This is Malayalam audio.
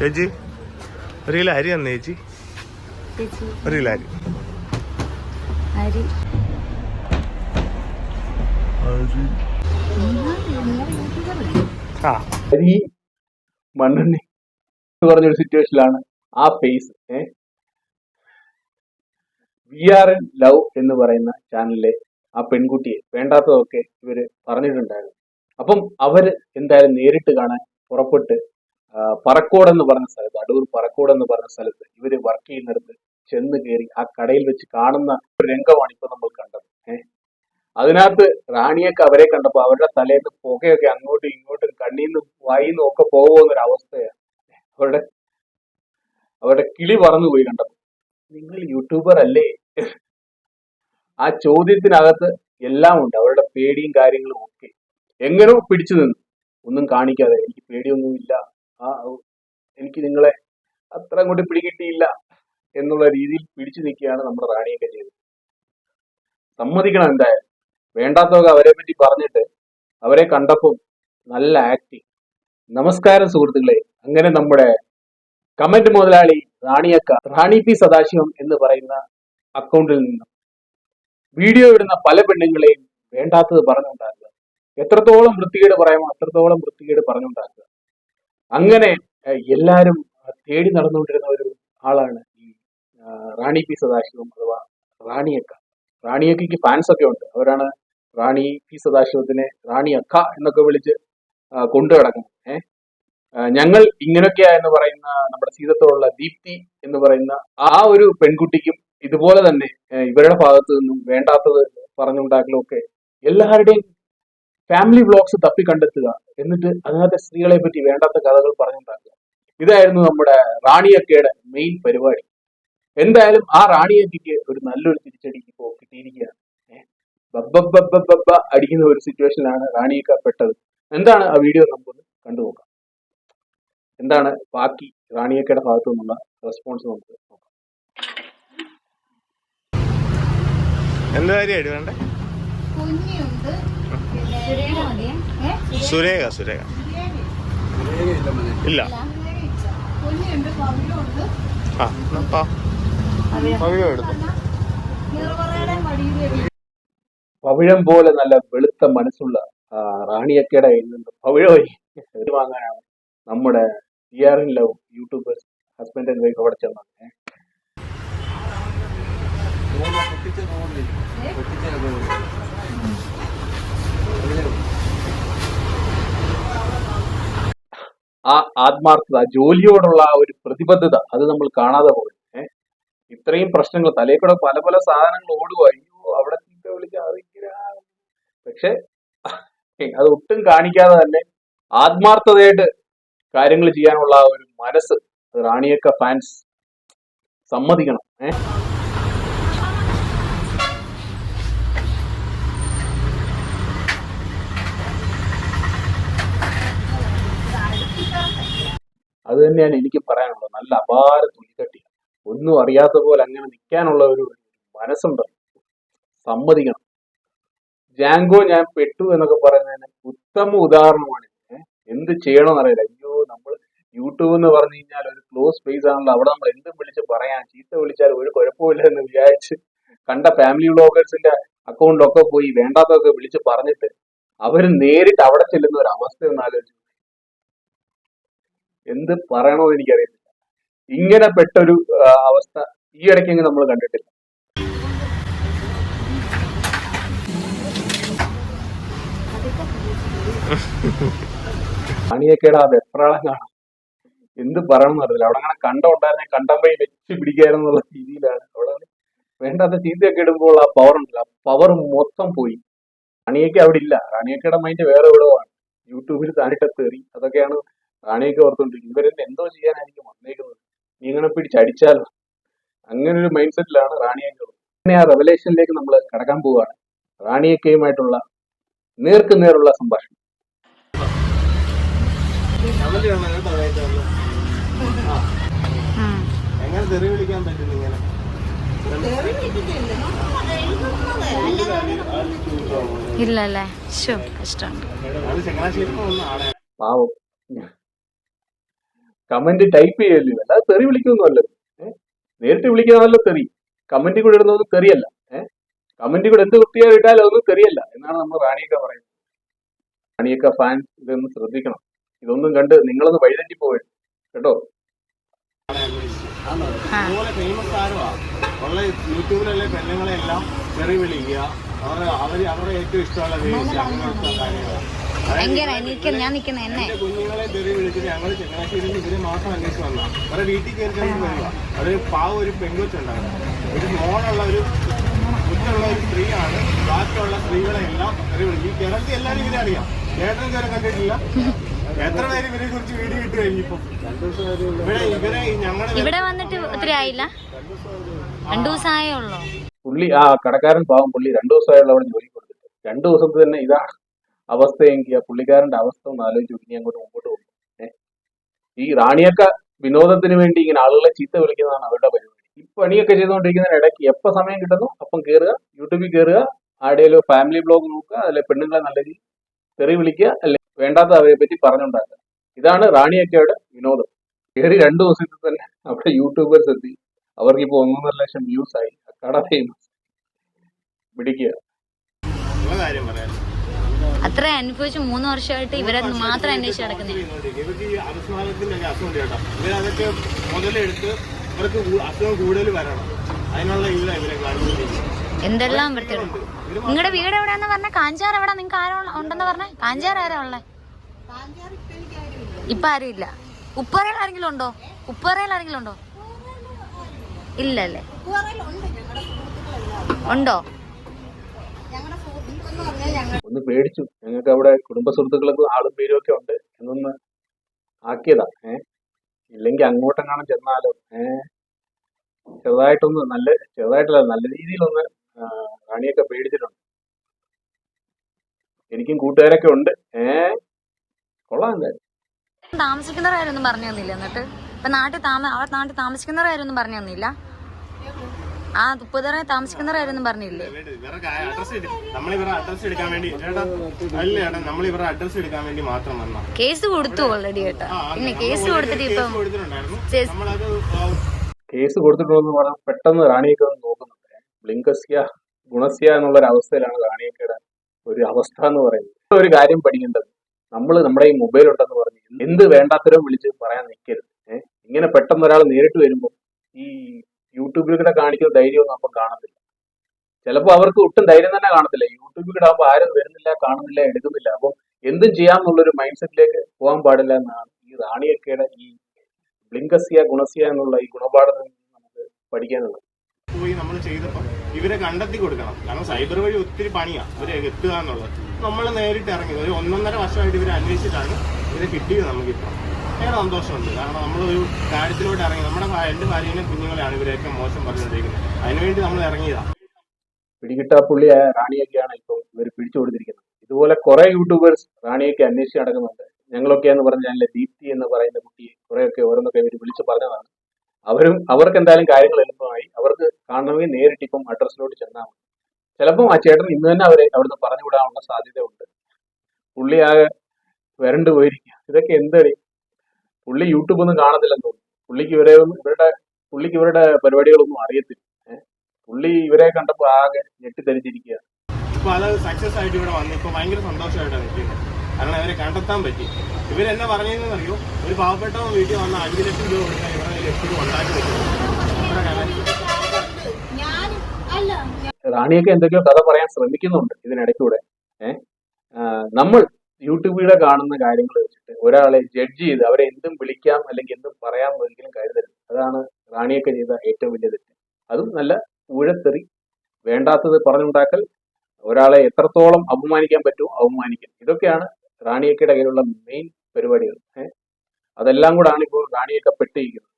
ചേച്ചി ഒരു കിലോ അരി തന്നെ ചേച്ചി? ഒരു കിലോ അരി. അരി. മണ്ണെണ്ണ എന്ന് പറഞ്ഞൊരു സിറ്റുവേഷനിലാണ് ആ face V R in love എന്ന് പറയുന്ന ചാനലിലെ ആ പെൺകുട്ടിയെ വേണ്ടാത്തതൊക്കെ ഇവർ പറഞ്ഞിട്ടുണ്ടായിരുന്നു. അപ്പം അവർ എന്തായാലും നേരിട്ട് കാണാൻ പുറപ്പെട്ട് പറക്കോട് എന്ന് പറഞ്ഞ സ്ഥലത്ത് അടൂർ പറക്കോട് എന്ന് പറഞ്ഞ സ്ഥലത്ത് ഇവർ വർക്ക് ചെയ്യുന്നിടത്ത് ചെന്ന് കയറി ആ കടയിൽ വെച്ച് കാണുന്ന ഒരു രംഗമാണ് ഇപ്പൊ നമ്മൾ കണ്ടത്. ഏഹ് അതിനകത്ത് റാണിയൊക്കെ അവരെ കണ്ടപ്പോ അവരുടെ തലേന്ന് പുകയൊക്കെ അങ്ങോട്ടും ഇങ്ങോട്ടും കണ്ണീന്നും വായിന്നും ഒക്കെ പോകുന്ന ഒരു അവസ്ഥയാണ് അവരുടെ അവരുടെ കിളി പറന്നു പോയി കണ്ടപ്പോ നിങ്ങൾ യൂട്യൂബർ അല്ലേ? ആ ചോദ്യത്തിനകത്ത് എല്ലാം ഉണ്ട്. അവരുടെ പേടിയും കാര്യങ്ങളും ഒക്കെ. എങ്ങനെയോ പിടിച്ചു നിന്നു. ഒന്നും കാണിക്കാതെ എനിക്ക് പേടിയൊന്നും ഇല്ല ആ എനിക്ക് നിങ്ങളെ അത്ര അങ്ങോട്ട് പിടികിട്ടിയില്ല എന്നുള്ള രീതിയിൽ പിടിച്ചു നിൽക്കുകയാണ് നമ്മുടെ റാണിയൊക്കെ ചെയ്തത്. സമ്മതിക്കണം എന്തായാലും. വേണ്ടാത്തൊക്കെ അവരെ പറ്റി പറഞ്ഞിട്ട് അവരെ കണ്ടപ്പോൾ നല്ല ആക്ടിങ് നമസ്കാരം സുഹൃത്തുക്കളെ. അങ്ങനെ നമ്മുടെ കമന്റ് മുതലാളി റാണിയക്ക റാണി പി സദാശിവം എന്ന് പറയുന്ന അക്കൗണ്ടിൽ നിന്നും വീഡിയോ ഇടുന്ന പല പെണ്ണുങ്ങളെയും വേണ്ടാത്തത് പറഞ്ഞുണ്ടാക്കുക എത്രത്തോളം വൃത്തികേട് പറയാമോ അത്രത്തോളം വൃത്തികേട് പറഞ്ഞുണ്ടാക്കുക അങ്ങനെ എല്ലാവരും തേടി നടന്നുകൊണ്ടിരുന്ന ഒരു ആളാണ് ഈ റാണി പി സദാശിവം അഥവാ റാണിയക്ക റാണിയക്കയ്ക്ക് ഫാൻസ് ഒക്കെ ഉണ്ട്. അവരാണ് റാണി പി സദാശിവത്തിനെ റാണി അക്ക എന്നൊക്കെ വിളിച്ച് കൊണ്ടു കിടക്കുന്നത് ഞങ്ങൾ ഇങ്ങനൊക്കെയാ എന്ന് പറയുന്ന നമ്മുടെ സീതത്തോടുള്ള ദീപ്തി എന്ന് പറയുന്ന ആ ഒരു പെൺകുട്ടിക്കും ഇതുപോലെ തന്നെ ഇവരുടെ ഭാഗത്തു നിന്നും വേണ്ടാത്തത് പറഞ്ഞുണ്ടാക്കലും ഒക്കെ എല്ലാവരുടെയും ഫാമിലി വ്ലോഗ്സ് തപ്പി കണ്ടെത്തുക. എന്നിട്ട് അതിനകത്തെ സ്ത്രീകളെ പറ്റി വേണ്ടാത്ത കഥകൾ പറഞ്ഞുണ്ടാക്കുക. ഇതായിരുന്നു നമ്മുടെ റാണിയക്കയുടെ മെയിൻ പരിപാടി. എന്തായാലും ആ റാണിയക്കയ്ക്ക് ഒരു നല്ലൊരു തിരിച്ചടി ഇപ്പോൾ കിട്ടിയിരിക്കുകയാണ്. ബബ്ബബ്ബബ്ബബ്ബ അടിക്കുന്ന ഒരു സിറ്റുവേഷനിലാണ് റാണിയക്ക പെട്ടത്. എന്താണ് ആ വീഡിയോ നമുക്കൊന്ന് കണ്ടുനോക്കാം എന്താണ് ബാക്കി റാണിയക്കയുടെ ഭാഗത്തു നിന്നുള്ള റെസ്പോൺസ് നമുക്ക് നോക്കാം. എന്താ കാര്യമായിട്ട് വേണ്ടേ? കുഞ്ഞിയുണ്ട് പിന്നെ സുരേഖ? സുരേഖ. ഇല്ല. ആ പവിഴം എടുത്തു. പോലെ നല്ല വെളുത്ത മനസ്സുള്ള റാണിയക്കേടെ റാണിയക്കയുടെ കയ്യിൽ നിന്ന് പവിഴമായി വാങ്ങാനാണ് നമ്മുടെ T R in love YouTubers husband and wife അവിടെ ചെന്നത് ഏ. ആ ആത്മാർത്ഥത ജോലിയോടുള്ള ആ ഒരു പ്രതിബദ്ധത അത് നമ്മൾ കാണാതെ ഏഹ് ഇത്രയും പ്രശ്നങ്ങൾ തലയിൽ കൂടെ പല പല സാധനങ്ങൾ ഓടുക അയ്യോ അവിടെ ചീത്ത വിളിച്ച് അറിയിക്കില്ല പക്ഷെ അത് ഒട്ടും കാണിക്കാതെ തന്നെ ആത്മാർത്ഥതയായിട്ട് കാര്യങ്ങൾ ചെയ്യാനുള്ള ഒരു മനസ്സ് റാണിയൊക്കെ ഫാൻസ് സമ്മതിക്കണം. ഏഹ് അത് തന്നെയാണ് എനിക്ക് പറയാനുള്ളത്. നല്ല അപാര തുണിക്കട്ടി ഒന്നും അറിയാത്ത പോലെ അങ്ങനെ നിൽക്കാനുള്ള ഒരു മനസ്സുണ്ട്. സമ്മതിക്കണം. ജാങ്കോ ഞാൻ പെട്ടു എന്നൊക്കെ പറയുന്നതിന് ഉത്തമ ഉദാഹരണമാണ് എന്ത് ചെയ്യണമെന്ന് അറിയില്ല അയ്യോ നമ്മൾ യൂട്യൂബ് എന്ന് പറഞ്ഞു കഴിഞ്ഞാൽ ഒരു ക്ലോസ് സ്പേസ് ആണല്ലോ. അവിടെ നമ്മൾ എന്തും വിളിച്ച് പറയാം. ചീത്ത വിളിച്ചാൽ ഒരു കുഴപ്പമില്ല എന്ന് വിചാരിച്ച് കണ്ട ഫാമിലി ബ്ലോഗേഴ്സിന്റെ അക്കൗണ്ടൊക്കെ പോയി വേണ്ടാത്തതൊക്കെ വിളിച്ച് പറഞ്ഞിട്ട് അവർ നേരിട്ട് അവിടെ ചെല്ലുന്ന ഒരു അവസ്ഥ ഒന്ന് ആലോചിച്ചു എന്ത് പറയണമെന്ന് എനിക്കറിയത്തില്ല. ഇങ്ങനെ പെട്ടൊരു അവസ്ഥ ഈ ഇടയ്ക്കെങ്കിലും നമ്മൾ കണ്ടിട്ടില്ല. അണിയൊക്കെയുടെ ആ വെപ്രാളം കാണാം. എന്ത് പറയണം എന്നറിയില്ല അവിടെ അങ്ങനെ കണ്ടം ഉണ്ടായിരുന്നെ കണ്ടം വഴി വെച്ച് പിടിക്കായിരുന്നു എന്നുള്ള രീതിയിലാണ്. അവിടെ വേണ്ടാത്ത ചീത്തയൊക്കെ ഇടുമ്പോൾ ആ പവർ ഉണ്ടല്ലോ. ആ പവർ മൊത്തം പോയി. റാണിയൊക്കെ അവിടെ ഇല്ല. റാണിയൊക്കെയുടെ മൈൻഡ് വേറെ എവിടെയോ യൂട്യൂബിൽ താനിട്ട് തെറി. അതൊക്കെയാണ് റാണിയൊക്കെ ഓർത്തുകൊണ്ടിരിക്കും. ഇവരെന്നെ എന്തോ ചെയ്യാനായിരിക്കും വന്നേക്കുന്നത്. നീ ഇങ്ങനെ പിടിച്ചടിച്ചാലോ അങ്ങനെ ഒരു മൈൻഡ് സെറ്റിലാണ് റാണിയൊക്കെ അങ്ങനെ ആ റെവലേഷനിലേക്ക് നമ്മൾ കടക്കാൻ പോവുകയാണ്. റാണിയൊക്കെയുമായിട്ടുള്ള നേർക്ക് നേരുള്ള സംഭാഷണം. എങ്ങനെ തെറി വിളിക്കാൻ പറ്റും ഇങ്ങനെ? ഇല്ല അല്ലേ ഷോ കഷ്ടമുണ്ട് അത് ചങ്ങനാശ്ശേരി പോകുന്ന ആളെ പാവം. കമന്റ് ടൈപ്പ് ചെയ്യല്ലോ അല്ലാതെ തെറി വിളിക്കുന്നല്ലോ നേരിട്ട് വിളിക്കുന്നതല്ലോ തെറി. കമന്റ് കൂടെ ഇടുന്നത് തെറിയല്ല. കമന്റ് കൂടെ എന്ത് വൃത്തിയായി ഇട്ടാലും അതൊന്നും തെറിയല്ല എന്നാണ് നമ്മൾ റാണിയൊക്കെ പറയുന്നത്. റാണിയൊക്കെ ഫാൻസ് ഇതൊന്ന് ശ്രദ്ധിക്കണം. ഇതൊന്നും കണ്ട് നിങ്ങളൊന്ന് വഴിതെറ്റി പോവേ കേട്ടോ? അതുപോലെ ഫേമസ് താരമാ ഉള്ള യൂട്യൂബിലുള്ള പെണ്ണുങ്ങളെ എല്ലാം ചെറി വിളിക്കുക. അവർ അവർ അവരുടെ ഏറ്റവും ഇഷ്ടമുള്ള കാര്യങ്ങളാണ് ഭയങ്കര എനിക്ക് ഞാൻ നിക്കുന്ന എന്നെ. എന്റെ കുഞ്ഞുങ്ങളെ തെറി വിളിച്ചിട്ട് ഞങ്ങൾ ചങ്ങനാശ്ശേരിയിൽ ഇവരെ മാത്രം അന്വേഷിച്ച് വന്ന അവരുടെ വീട്ടിൽ കയറി പാവ ഒരു പെങ്കൊച്ചുണ്ടായിരുന്നു. ഒരു മോളുള്ള ഒരു കുറ്റുള്ള ഒരു സ്ത്രീയാണ്. ബാക്കിയുള്ള സ്ത്രീകളെ എല്ലാം തെറി വിളിക്കും ഈ കേരളത്തിൽ എല്ലാവരും ഇവരെ അറിയാം. ചേട്ടൻ ഇതുവരെ കണ്ടിട്ടില്ല. എത്ര പേര് ഇവരെ കുറിച്ച് വീഡിയോ ഇട്ട് കഴിഞ്ഞിപ്പോ ഇവിടെ ഇവരെ ഞങ്ങളുടെ ഇവിടെ വന്നിട്ട് ഒത്തിരി ആയില്ല. രണ്ടു ദിവസമായേ ഉള്ളൂ. പുള്ളി ആ കടക്കാരൻ പാവം പുള്ളി രണ്ടു ദിവസമായുള്ള അവിടെ ജോലി കൊടുത്തിട്ട്. രണ്ടു ദിവസത്തിൽ തന്നെ ഇതാണ് അവസ്ഥയെങ്കിൽ ആ പുള്ളിക്കാരന്റെ അവസ്ഥ ഒന്ന് ആലോചിച്ച് നോക്കി അങ്ങോട്ട് മുമ്പോട്ട് പോകും. ഈ റാണിയൊക്കെ വിനോദത്തിന് വേണ്ടി ഇങ്ങനെ ആളുകളെ ചീത്ത വിളിക്കുന്നതാണ് അവരുടെ പരിപാടി. ഈ പണിയൊക്കെ ചെയ്തുകൊണ്ടിരിക്കുന്നതിന് ഇടയ്ക്ക് എപ്പോൾ സമയം കിട്ടുന്നു? അപ്പം കയറുക യൂട്യൂബിൽ കയറുക ആരുടെയും ഫാമിലി ബ്ലോഗ് നോക്കുക അല്ലെ പെണ്ണുങ്ങളെ നല്ല രീതിയിൽ തെറി വിളിക്കുക അല്ലെ വേണ്ടാത്ത അവരെ പറ്റി പറഞ്ഞുണ്ടാക്കുക. ഇതാണ് റാണിയൊക്കെയുടെ വിനോദം. കയറി രണ്ടു ദിവസത്തിൽ തന്നെ അവിടെ യൂട്യൂബേഴ്സ് എത്തി. അവർക്ക് ഇപ്പോൾ ഒന്നൊന്നര ലക്ഷം വ്യൂസ് ആയി. കട ഫേമസ് പിടിക്കുക. കാര്യം അത്ര അനുഭവിച്ച് മൂന്ന് വർഷമായിട്ട് ഇവരെ മാത്രം അന്വേഷിച്ച് നടക്കുന്നത് ഇവർക്ക് ഈ അപസ്മാരത്തിന്റെ ഒക്കെ അസുഖം കേട്ടോ. ഇവരതൊക്കെ മുതലെടുത്ത് ഇവർക്ക് കൂ- അസുഖം കൂടുതൽ വരണം. അതിനുള്ള ഇല്ല ഇവരെ എന്തെല്ലാം വൃത്തിയുണ്ട് നിങ്ങളുടെ വീട് എവിടെയാന്ന് പറഞ്ഞ? കാഞ്ചാർ എവിടെ? നിങ്ങൾക്ക് ആരോ ഉണ്ടെന്ന് പറഞ്ഞ? കാഞ്ചാർ ആരാ ഉള്ളേ? ഇപ്പൊ ആരും ഇല്ല. ഉപ്പറയിൽ ആരെങ്കിലും ഉണ്ടോ? ഉപ്പറയിൽ ആരെങ്കിലും ഉണ്ടോ? ഇല്ല അല്ലേ ഉണ്ടോ ഒന്ന് പേടിച്ചു. ഞങ്ങൾക്ക് അവിടെ കുടുംബ സുഹൃത്തുക്കളൊക്കെ ആളും പേരും ഒക്കെ ഉണ്ട്. എന്നൊന്ന് ആക്കിയതാ. ഏ? ഇല്ലെങ്കിൽ അങ്ങോട്ടെങ്ങാനും ചെന്നാലോ. ഏ? ചെറുതായിട്ടൊന്ന് നല്ല ചെറുതായിട്ടല്ല നല്ല രീതിയിലൊന്ന് റാണിയൊക്കെ പേടിച്ചിട്ടുണ്ട്. എനിക്കും കൂട്ടുകാരൊക്കെ ഉണ്ട്. ഏ? കൊള്ളാം എന്തായാലും. താമസിക്കുന്നവരായിരുന്നു പറഞ്ഞു തന്നില്ല എന്നിട്ട്? ഇപ്പൊ നാട്ടിൽ താമ നാട്ടിൽ പറഞ്ഞു തന്നില്ല? ആ തുപ്പതറ താമസിക്കുന്നവരായിരുന്നു പറഞ്ഞില്ലേ? കേസ് കൊടുത്തു ഓൾറെഡി കേട്ടോ. പിന്നെ കേസ് കൊടുത്തിട്ട് ഇപ്പം കേസ് കൊടുത്തിട്ടുള്ളത് പറഞ്ഞാൽ പെട്ടെന്ന് റാണിയൊക്കെ ഒന്ന് നോക്കുന്നുണ്ട്. ബ്ലിങ്കസ്യ ഗുണസ്യ എന്നുള്ള ഒരു അവസ്ഥയിലാണ് റാണിയൊക്കെയുടെ ഒരു അവസ്ഥ എന്ന് പറയുന്നത്. ഒരു കാര്യം പഠിക്കേണ്ടത്. നമ്മൾ നമ്മുടെ ഈ മൊബൈൽ ഉണ്ടെന്ന് പറഞ്ഞ് എന്ത് വേണ്ടാത്തരം വിളിച്ച് പറയാൻ നിൽക്കരുത് ഇങ്ങനെ പെട്ടെന്ന് ഒരാൾ നേരിട്ട് വരുമ്പോൾ ഈ യൂട്യൂബിൽ കൂടെ കാണിക്കുന്ന ധൈര്യമൊന്നും അപ്പം കാണത്തില്ല. ചിലപ്പോൾ അവർക്ക് ഒട്ടും ധൈര്യം തന്നെ കാണത്തില്ല. യൂട്യൂബിൽ കൂടെ ആകുമ്പോൾ ആരും വരുന്നില്ല കാണുന്നില്ല എടുക്കുന്നില്ല. അപ്പോൾ എന്തും ചെയ്യാമെന്നുള്ളൊരു മൈൻഡ് സെറ്റിലേക്ക് പോകാൻ പാടില്ല എന്നാണ് ഈ റാണിയൊക്കെയുടെ ഈ ബ്ലിങ്കസിയ ഗുണസിയ എന്നുള്ള ഈ ഗുണപാഠത്തിൽ നമുക്ക് പഠിക്കാനുള്ളത്. പോയി നമ്മൾ ചെയ്തപ്പോൾ ഇവരെ കണ്ടെത്തി കൊടുക്കണം. കാരണം സൈബർ വഴി ഒത്തിരി പണിയാ. ഇവരെ എത്തുക എന്നുള്ളത്. നമ്മൾ നേരിട്ട് ഇറങ്ങി ഒരു ഒന്നൊന്നര വർഷമായിട്ട് ഇവരെ അന്വേഷിച്ചിട്ടാണ് ഇവരെ കിട്ടിയത് നമുക്കിപ്പം. ഭയങ്കര സന്തോഷമുണ്ട്. കാരണം നമ്മളൊരു കാര്യത്തിലോട്ട് ഇറങ്ങി നമ്മുടെ രണ്ട് ഭാര്യനെ കുഞ്ഞുങ്ങളെയാണ് ഇവരെയൊക്കെ മോശം പറഞ്ഞുകൊണ്ടിരിക്കുന്നത്. അതിനുവേണ്ടി നമ്മൾ ഇറങ്ങിയതാണ് പിടികിട്ട പുള്ളിയായ റാണിയൊക്കെയാണ് ഇപ്പോൾ ഇവർ പിടിച്ചു കൊടുത്തിരിക്കുന്നത്. ഇതുപോലെ കുറെ യൂട്യൂബേഴ്സ് റാണിയൊക്കെ അന്വേഷിച്ച് നടക്കുന്നുണ്ട്. ഞങ്ങളൊക്കെ എന്ന് പറഞ്ഞാൽ ദീപ്തി എന്ന് പറയുന്ന കുട്ടിയെ കുറെയൊക്കെ ഓരോന്നൊക്കെ ഇവർ വിളിച്ച് പറഞ്ഞതാണ്. അവരും അവർക്ക് എന്തായാലും കാര്യങ്ങൾ എളുപ്പമായി. അവർക്ക് കാണണമെങ്കിൽ നേരിട്ട് ഇപ്പം അഡ്രസ്സിലോട്ട് ചെന്നാൽ മതി. ചിലപ്പം ആ ചേട്ടൻ ഇന്ന് തന്നെ അവരെ അവിടുന്ന് പറഞ്ഞുവിടാനുള്ള സാധ്യതയുണ്ട്. സാധ്യത ഉണ്ട് പുള്ളി ആകെ വരണ്ടു പോയിരിക്കുക ഇതൊക്കെ എന്തടി? പുള്ളി യൂട്യൂബ് ഒന്നും കാണത്തില്ലെന്ന് തോന്നുന്നു. പുള്ളിക്ക് ഇവരെ ഇവരുടെ പുള്ളിക്ക് ഇവരുടെ പരിപാടികളൊന്നും അറിയത്തില്ല. പുള്ളി ഇവരെ കണ്ടപ്പോൾ ആകെ ഞെട്ടിദ്ധരിച്ചിരിക്കുക ഇപ്പോൾ അത് സക്സസ് ആയിട്ട് ഇവിടെ വന്നു. ഇപ്പോൾ ഭയങ്കര സന്തോഷമായിട്ടാണ് നിൽക്കുന്നത് കാരണം അവരെ കണ്ടെത്താൻ പറ്റി. ഇവരെന്നെ പറഞ്ഞതെന്ന് അറിയോ ഒരു പാവപ്പെട്ടവൻ വീട്ടിൽ വന്ന അഞ്ച് ലക്ഷം രൂപ കൊടുക്കാൻ ഇവരെ ലക്ഷം ഉണ്ടാക്കി വെക്കും ഇവരുടെ കല റാണിയൊക്കെ എന്തൊക്കെയോ കഥ പറയാൻ ശ്രമിക്കുന്നുണ്ട് ഇതിനിടയ്ക്കൂടെ. ഏഹ് നമ്മൾ യൂട്യൂബിലൂടെ കാണുന്ന കാര്യങ്ങൾ വെച്ചിട്ട് ഒരാളെ ജഡ്ജ് ചെയ്ത് അവരെ എന്തും വിളിക്കാം അല്ലെങ്കിൽ എന്തും പറയാം ഒരിക്കലും കരുതരുത്. അതാണ് റാണിയൊക്കെ ചെയ്ത ഏറ്റവും വലിയ തെറ്റ്. അതും നല്ല ഊഴത്തെറി വേണ്ടാത്തത് പറഞ്ഞുണ്ടാക്കൽ ഒരാളെ എത്രത്തോളം അപമാനിക്കാൻ പറ്റുമോ അപമാനിക്കും ഇതൊക്കെയാണ് റാണിയക്കയുടെ കയ്യിലുള്ള മെയിൻ പരിപാടികൾ. അതെല്ലാം കൂടാണ് ഇപ്പോൾ റാണിയൊക്കെ പെട്ടിരിക്കുന്നത്.